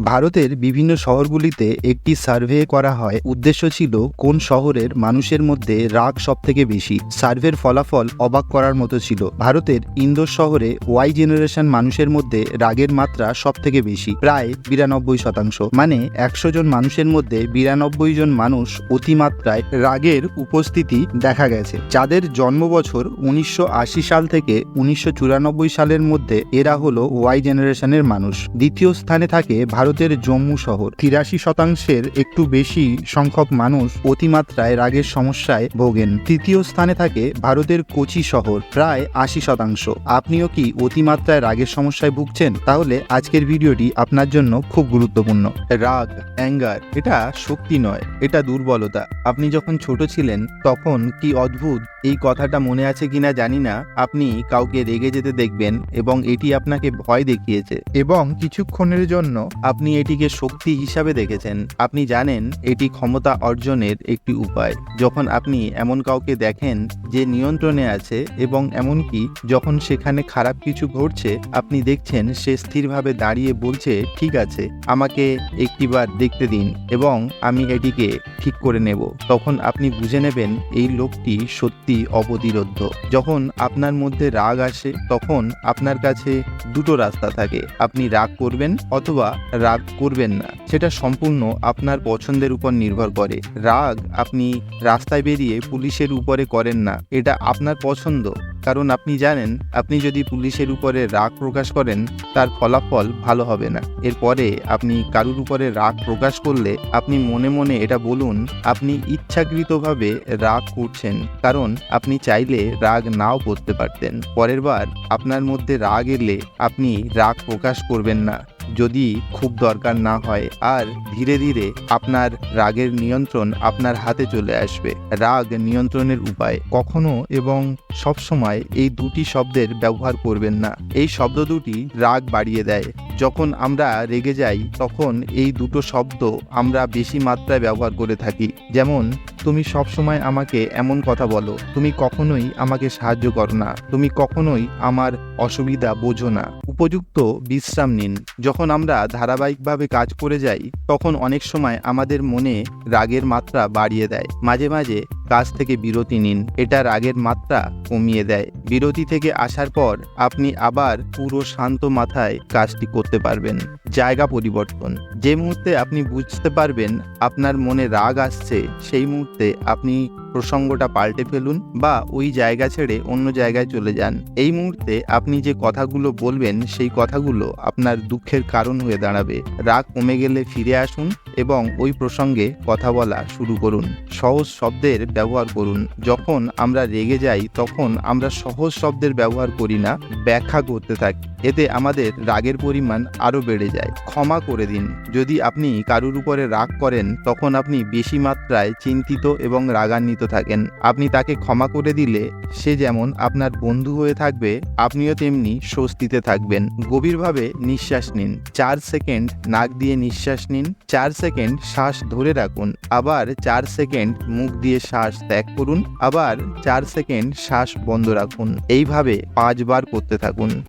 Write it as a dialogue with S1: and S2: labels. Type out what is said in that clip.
S1: ভারতের বিভিন্ন শহরগুলিতে একটি সার্ভে করা হয়। উদ্দেশ্য ছিল কোন শহরের মানুষের মধ্যে রাগ সব থেকে বেশি। সার্ভের ফলাফল অবাক করার মতো ছিল। ভারতের ইন্দোর শহরে ওয়াই জেনারেশন মানুষের মধ্যে রাগের মাত্রা সব থেকে বেশি, প্রায় বিরানব্বই শতাংশ। মানে একশো জন মানুষের মধ্যে বিরানব্বই জন মানুষ অতিমাত্রায় রাগের উপস্থিতি দেখা গেছে। যাদের জন্ম বছর উনিশশো আশি সাল থেকে উনিশশো চুরানব্বই সালের মধ্যে এরা হলো ওয়াই জেনারেশনের মানুষ। দ্বিতীয় স্থানে থাকে ভারতের জম্মু শহর। তিরাশি শতাংশের একটু বেশি সংখ্যক মানুষ অতিমাত্রায় রাগের সমস্যায় ভোগেন। তৃতীয় স্থানে থাকে ভারতের কোচি শহর, প্রায় আশি শতাংশ। আপনিও কি অতিমাত্রায় রাগের সমস্যায় ভুগছেন? তাহলে আজকের ভিডিওটি আপনার জন্য খুব গুরুত্বপূর্ণ। রাগ, অ্যাঙ্গার, এটা শক্তি নয়, এটা দুর্বলতা। আপনি যখন ছোট ছিলেন, তখন কি অদ্ভুত, এই কথাটা মনে আছে কিনা জানি না। আপনি কাউকে রেগে যেতে দেখবেন এবং এটি আপনাকে ভয় দেখিয়েছে। এবং কিছুক্ষণের জন্য আপনি এটিকে শক্তি হিসাবে দেখেছেন। আপনি জানেন, এটি ক্ষমতা অর্জনের একটি উপায়। যখন আপনি এমন কাউকে দেখেন যে নিয়ন্ত্রণে আছে এবং এমনকি যখন সেখানে খারাপ কিছু ঘটছে, আপনি দেখছেন সে স্থিরভাবে দাঁড়িয়ে বলছে, ঠিক আছে, আমাকে একটিবার দেখতে দিন এবং আমি এটিকে ঠিক করে নেব। তখন আপনি বুঝে নেবেন, এই লোকটি সত্যি অপ্রতিরোধ্য যখন আপনার মধ্যে রাগ আসে, তখন আপনার কাছে দুটো রাস্তা থাকে। আপনি রাগ করবেন অথবা রাগ করবেন না। সেটা সম্পূর্ণ আপনার পছন্দের উপর নির্ভর করে। রাগ আপনি রাস্তায় বেরিয়ে পুলিশের উপরে করেন না। এটা আপনার পছন্দ। কারণ আপনি জানেন, আপনি যদি পুলিশের উপরে রাগ প্রকাশ করেন, তার ফলাফল ভালো হবে না। এরপরে আপনি কারুর উপরে রাগ প্রকাশ করলে আপনি মনে মনে এটা বলুন, আপনি ইচ্ছাকৃতভাবে রাগ করছেন, কারণ আপনি চাইলে রাগ নাও করতে পারতেন। পরের বার আপনার মধ্যে রাগ এলে আপনি রাগ প্রকাশ করবেন না। যদি খুব দরকার না হয়, আর ধীরে ধীরে আপনার রাগের নিয়ন্ত্রণ আপনার হাতে চলে আসবে। রাগ নিয়ন্ত্রণের উপায় কখনো এবং সবসময় এই দুটি শব্দের ব্যবহার করবেন না। এই শব্দ দুটি রাগ বাড়িয়ে দেয়। যখন আমরা রেগে যাই, তখন এই দুটো শব্দ আমরা বেশি মাত্রায় ব্যবহার করে থাকি। যেমন, তুমি সবসময় আমাকে এমন কথা বলো, তুমি কখনোই আমাকে সাহায্য করো না, তুমি কখনোই আমার অসুবিধা বোঝো না। উপযুক্ত বিশ্রাম নিন। যখন আমরা ধারাবাহিকভাবে কাজ করে যাই, তখন অনেক সময় আমাদের মনে রাগের মাত্রা বাড়িয়ে দেয়। মাঝে মাঝে কাজ থেকে বিরতি নিন, এটা রাগের মাত্রা কমিয়ে দেয়। বিরতি থেকে আসার পর আপনি আবার পুরো শান্ত মাথায় কাজটি করতে পারবেন। জায়গা পরিবর্তন। যে মুহূর্তে আপনি বুঝতে পারবেন আপনার মনে রাগ আসছে, সেই মুহূর্তে আপনি প্রসঙ্গটা পাল্টে ফেলুন বা ওই জায়গা ছেড়ে অন্য জায়গায় চলে যান। এই মুহূর্তে আপনি যে কথাগুলো বলবেন, সেই কথাগুলো আপনার দুঃখের কারণ হয়ে দাঁড়াবে। রাগ কমে গেলে ফিরে আসুন এবং ওই প্রসঙ্গে কথা বলা শুরু করুন। সহজ শব্দের ব্যবহার করুন। যখন আমরা রেগে যাই, তখন আমরা সহজ শব্দের ব্যবহার করি না, ব্যাখ্যা করতে থাকি। এতে আমাদের রাগের পরিমাণ আরও বেড়ে যায়। ক্ষমা করে দিন। যদি আপনি কারুর উপরে রাগ করেন, তখন আপনি বেশি মাত্রায় চিন্তিত এবং রাগান্বিত থাকেন। আপনি তাকে ক্ষমা করে দিলে সে যেমন আপনার বন্ধু হয়ে থাকবে, আপনিও তেমনি স্বস্তিতে থাকবেন। গভীরভাবে নিঃশ্বাস নিন। চার সেকেন্ড নাক দিয়ে নিঃশ্বাস নিন। চার সেকেন্ড শ্বাস ধরে রাখুন। আবার চার সেকেন্ড মুখ দিয়ে শ্বাস ত্যাগ করুন। আবার চার সেকেন্ড শ্বাস বন্ধ রাখুন। এইভাবে পাঁচবার করতে থাকুন।